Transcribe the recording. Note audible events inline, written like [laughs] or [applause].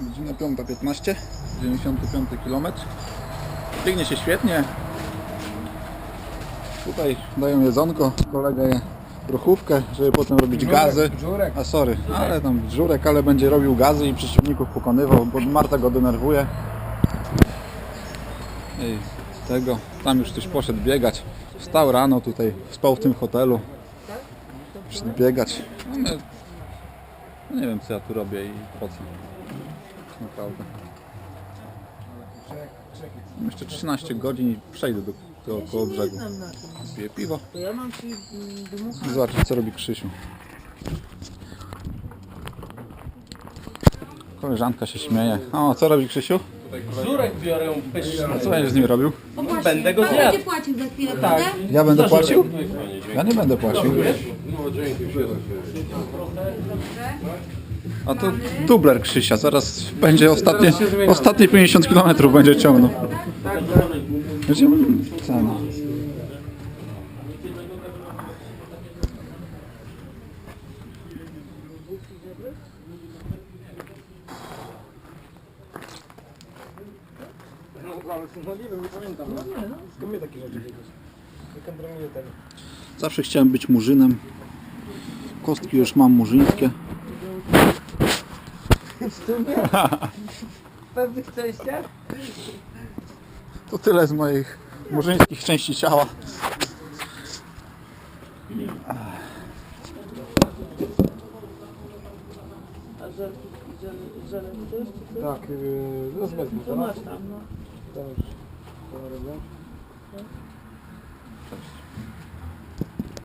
Godzina 5.15, 95 km. Biegnie się świetnie. Tutaj dają jedzonko, kolega je ruchówkę, żeby potem robić gazy. Żurek. A sorry, ale tam żurek, ale będzie robił gazy i przeciwników pokonywał, bo Marta go denerwuje. I tego, tam już ktoś poszedł biegać. Wstał rano tutaj, spał w tym hotelu. Poszedł biegać. No, my- no nie wiem co ja tu robię i po co. Naprawdę. Jeszcze 13 godzin i przejdę do, do koło brzegu. Piję piwo. To ja mam ci mm, dmuchać. Zobaczyć co robi Krzysiu. Koleżanka się śmieje. O, co robi Krzysiu? Żurek biorę pyszny. A co będziesz z nim robił? No właśnie, Będę go pan zjadł. będzie płacił za chwilę, prawda? Ja będę płacił? Ja nie będę płacił. A to dubler Krzysia, zaraz będzie ostatnie, ostatnie 50 km będzie ciągnął. Będzie cena. Nie wiem, nie pamiętam. Nie. Skąd mnie takie rzeczy wiedzieć? Wykontroluję tego. Zawsze chciałem być murzynem. Kostki już mam murzyńskie. W pewnych [laughs] częściach? To tyle z moich murzyńskich części ciała. A żel, żel, żelem też? czy co? Tak, yy, wezmę, To masz tam, no. To robię.